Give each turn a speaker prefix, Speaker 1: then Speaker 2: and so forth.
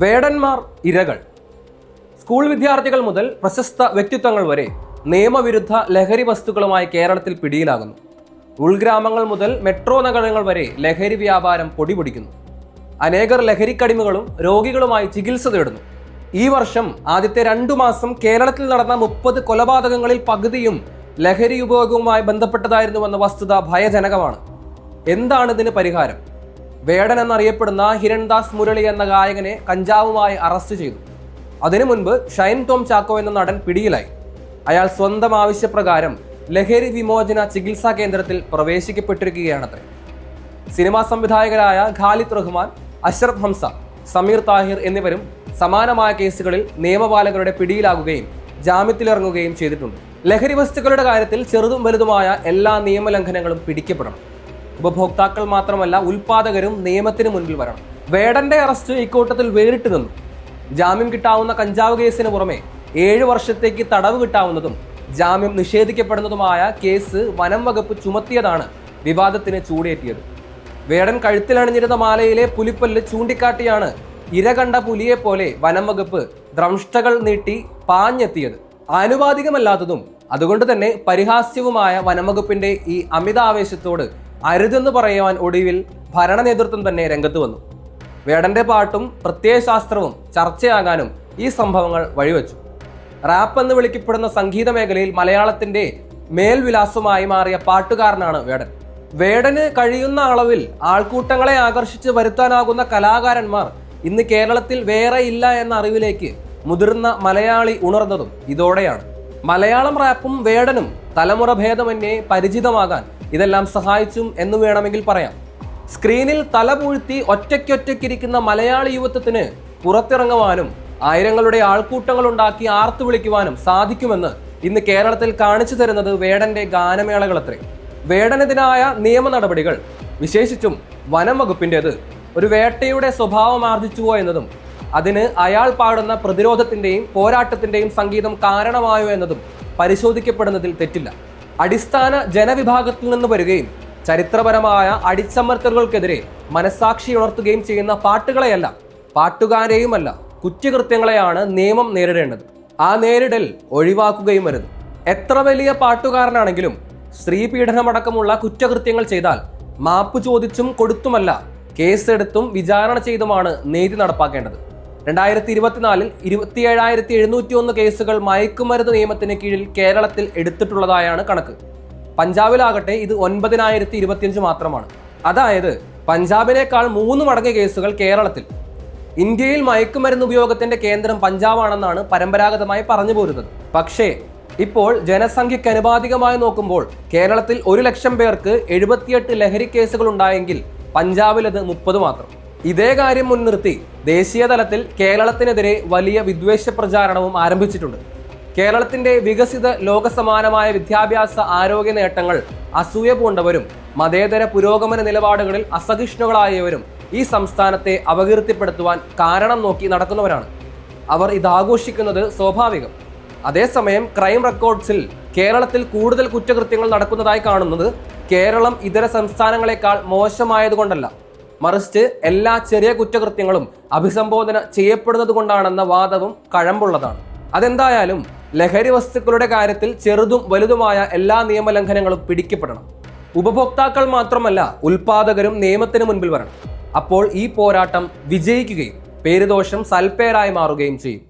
Speaker 1: വേടന്മാർ ഇരകൾ. സ്കൂൾ വിദ്യാർത്ഥികൾ മുതൽ പ്രശസ്ത വ്യക്തിത്വങ്ങൾ വരെ നിയമവിരുദ്ധ ലഹരി വസ്തുക്കളുമായി കേരളത്തിൽ പിടിയിലാകുന്നു. ഉൾഗ്രാമങ്ങൾ മുതൽ മെട്രോ നഗരങ്ങൾ വരെ ലഹരി വ്യാപാരം പൊടിപൊടിക്കുന്നു. അനേകർ ലഹരിക്കടിമകളും രോഗികളുമായി ചികിത്സ തേടുന്നു. ഈ വർഷം ആദ്യത്തെ രണ്ടു മാസം കേരളത്തിൽ നടന്ന മുപ്പത് കൊലപാതകങ്ങളിൽ പകുതിയും ലഹരി ഉപയോഗവുമായി ബന്ധപ്പെട്ടതായിരുന്നുവെന്ന വസ്തുത ഭയജനകമാണ്. എന്താണ് ഇതിന് പരിഹാരം? വേടൻ എന്നറിയപ്പെടുന്ന ഹിരൺദാസ് മുരളി എന്ന ഗായകനെ കഞ്ചാവുമായി അറസ്റ്റ് ചെയ്തു. അതിനു മുൻപ് ഷൈൻ ടോം ചാക്കോ എന്ന നടൻ പിടിയിലായി. അയാൾ സ്വന്തം ആവശ്യപ്രകാരം ലഹരി വിമോചന ചികിത്സാ കേന്ദ്രത്തിൽ പ്രവേശിക്കപ്പെട്ടിരിക്കുകയാണത്രേ. സിനിമാ സംവിധായകരായ ഖാലിദ് റഹ്മാൻ അഷ്റഫ് ഹംസ സമീർ താഹിർ എന്നിവരും സമാനമായ കേസുകളിൽ നിയമപാലകരുടെ പിടിയിലാകുകയും ജാമ്യത്തിലിറങ്ങുകയും ചെയ്തിട്ടുണ്ട്. ലഹരി വസ്തുക്കളുടെ കാര്യത്തിൽ ചെറുതും വലുതുമായ എല്ലാ നിയമലംഘനങ്ങളും പിടിക്കപ്പെടണം. ഉപഭോക്താക്കൾ മാത്രമല്ല ഉൽപാദകരും നിയമത്തിന് മുൻപിൽ വരണം. വേടന്റെ അറസ്റ്റ് ഇക്കൂട്ടത്തിൽ വേറിട്ട് നിന്നു. ജാമ്യം കിട്ടാവുന്ന കഞ്ചാവ് കേസിന് പുറമെ ഏഴ് വർഷത്തേക്ക് തടവ് കിട്ടാവുന്നതും ജാമ്യം നിഷേധിക്കപ്പെടുന്നതുമായ കേസ് വനം വകുപ്പ് ചുമത്തിയതാണ് വിവാദത്തിന് ചൂടേറ്റിയത്. വേടൻ കഴുത്തിലണിഞ്ഞിരുന്ന മാലയിലെ പുലിപ്പല്ല് ചൂണ്ടിക്കാട്ടിയാണ് ഇര കണ്ട പുലിയെ പോലെ വനം വകുപ്പ് ദ്രംഷ്ടകൾ നീട്ടി പാഞ്ഞെത്തിയത്. ആനുപാതികമല്ലാത്തതും അതുകൊണ്ട് തന്നെ പരിഹാസ്യവുമായ വനംവകുപ്പിന്റെ ഈ അമിതാവേശത്തോട് അരുതെന്ന് പറയുവാൻ ഒടുവിൽ ഭരണ നേതൃത്വം തന്നെ രംഗത്ത് വന്നു. വേടന്റെ പാട്ടും പ്രത്യയശാസ്ത്രവും ചർച്ചയാകാനും ഈ സംഭവങ്ങൾ വഴിവെച്ചു. റാപ്പ് എന്ന് വിളിക്കപ്പെടുന്ന സംഗീത മേഖലയിൽ മലയാളത്തിന്റെ മേൽവിലാസമായി മാറിയ പാട്ടുകാരനാണ് വേടൻ. വേടന് കഴിയുന്ന അളവിൽ ആൾക്കൂട്ടങ്ങളെ ആകർഷിച്ച് വരുത്താനാകുന്ന കലാകാരന്മാർ ഇന്ന് കേരളത്തിൽ വേറെ ഇല്ല എന്ന അറിവിലേക്ക് മുതിർന്ന മലയാളി ഉണർന്നതും ഇതോടെയാണ്. മലയാളം റാപ്പും വേടനും തലമുറ ഭേദമന്യേ പരിചിതമാകാൻ ഇതെല്ലാം സഹായിച്ചും എന്ന് വേണമെങ്കിൽ പറയാം. സ്ക്രീനിൽ തല പൂഴ്ത്തി ഒറ്റയ്ക്കൊറ്റയ്ക്കിരിക്കുന്ന മലയാളി യുവത്വത്തിന് പുറത്തിറങ്ങുവാനും ആയിരങ്ങളുടെ ആൾക്കൂട്ടങ്ങൾ ഉണ്ടാക്കി ആർത്തു വിളിക്കുവാനും സാധിക്കുമെന്ന് ഇന്ന് കേരളത്തിൽ കാണിച്ചു തരുന്നത് വേടന്റെ ഗാനമേളകളത്രേ. വേടനെതിരായ നിയമ നടപടികൾ വിശേഷിച്ചും വനം വകുപ്പിന്റെത് ഒരു വേട്ടയുടെ സ്വഭാവം ആർജിച്ചുവോ എന്നതും അതിന് അയാൾ പാടുന്ന പ്രതിരോധത്തിന്റെയും പോരാട്ടത്തിന്റെയും സംഗീതം കാരണമായോ എന്നതും പരിശോധിക്കപ്പെടുന്നതിൽ തെറ്റില്ല. അടിസ്ഥാന ജനവിഭാഗത്തിൽ നിന്ന് വരികയും ചരിത്രപരമായ അടിച്ചമർത്തലുകൾക്കെതിരെ മനസാക്ഷി ഉണർത്തുകയും ചെയ്യുന്ന പാട്ടുകളെയല്ല പാട്ടുകാരെയുമല്ല കുറ്റകൃത്യങ്ങളെയാണ് നിയമം നേരിടേണ്ടത്. ആ നേരിടൽ ഒഴിവാക്കുകയും വരുന്നു. എത്ര വലിയ പാട്ടുകാരനാണെങ്കിലും സ്ത്രീ പീഡനമടക്കമുള്ള കുറ്റകൃത്യങ്ങൾ ചെയ്താൽ മാപ്പ് ചോദിച്ചും കൊടുത്തുമല്ല കേസെടുത്തും വിചാരണ ചെയ്തുമാണ് നീതി നടപ്പാക്കേണ്ടത്. രണ്ടായിരത്തി ഇരുപത്തിനാലിൽ ഇരുപത്തിയേഴായിരത്തി എഴുന്നൂറ്റി ഒന്ന് കേസുകൾ മയക്കുമരുന്ന് നിയമത്തിന് കീഴിൽ കേരളത്തിൽ എടുത്തിട്ടുള്ളതായാണ് കണക്ക്. പഞ്ചാബിലാകട്ടെ ഇത് ഒൻപതിനായിരത്തി ഇരുപത്തിയഞ്ച് മാത്രമാണ്. അതായത് പഞ്ചാബിനേക്കാൾ മൂന്ന് മടങ്ങ് കേസുകൾ കേരളത്തിൽ. ഇന്ത്യയിൽ മയക്കുമരുന്ന് ഉപയോഗത്തിന്റെ കേന്ദ്രം പഞ്ചാബാണെന്നാണ് പരമ്പരാഗതമായി പറഞ്ഞു പോരുന്നത്. പക്ഷേ ഇപ്പോൾ ജനസംഖ്യയ്ക്ക് അനുപാതികമായി നോക്കുമ്പോൾ കേരളത്തിൽ ഒരു ലക്ഷം പേർക്ക് എഴുപത്തിയെട്ട് ലഹരി കേസുകൾ ഉണ്ടായെങ്കിൽ പഞ്ചാബിൽ അത് മുപ്പത് മാത്രം. ഇതേ കാര്യം മുൻനിർത്തി ദേശീയ തലത്തിൽ കേരളത്തിനെതിരെ വലിയ വിദ്വേഷ പ്രചാരണവും ആരംഭിച്ചിട്ടുണ്ട്. കേരളത്തിന്റെ വികസിത ലോകസമാനമായ വിദ്യാഭ്യാസ ആരോഗ്യ നേട്ടങ്ങൾ അസൂയ പൂണ്ടവരും മതേതര പുരോഗമന നിലപാടുകളിൽ അസഹിഷ്ണുകളായവരും ഈ സംസ്ഥാനത്തെ അപകീർത്തിപ്പെടുത്തുവാൻ കാരണം നോക്കി നടക്കുന്നവരാണ്. അവർ ഇതാഘോഷിക്കുന്നത് സ്വാഭാവികം. അതേസമയം ക്രൈം റെക്കോർഡ്സിൽ കേരളത്തിൽ കൂടുതൽ കുറ്റകൃത്യങ്ങൾ നടക്കുന്നതായി കാണുന്നത് കേരളം ഇതര സംസ്ഥാനങ്ങളെക്കാൾ മോശമായതുകൊണ്ടല്ല. മറിച്ച് എല്ലാ ചെറിയ കുറ്റകൃത്യങ്ങളും അഭിസംബോധന ചെയ്യപ്പെടുന്നത് കൊണ്ടാണെന്ന വാദവും കഴമ്പുള്ളതാണ്. അതെന്തായാലും ലഹരി വസ്തുക്കളുടെ കാര്യത്തിൽ ചെറുതും വലുതുമായ എല്ലാ നിയമലംഘനങ്ങളും പിടിക്കപ്പെടണം. ഉപഭോക്താക്കൾ മാത്രമല്ല ഉൽപാദകരും നിയമത്തിന് മുൻപിൽ വരണം. അപ്പോൾ ഈ പോരാട്ടം വിജയിക്കുകയും പേരുദോഷം സൽപ്പേരായി മാറുകയും ചെയ്യും.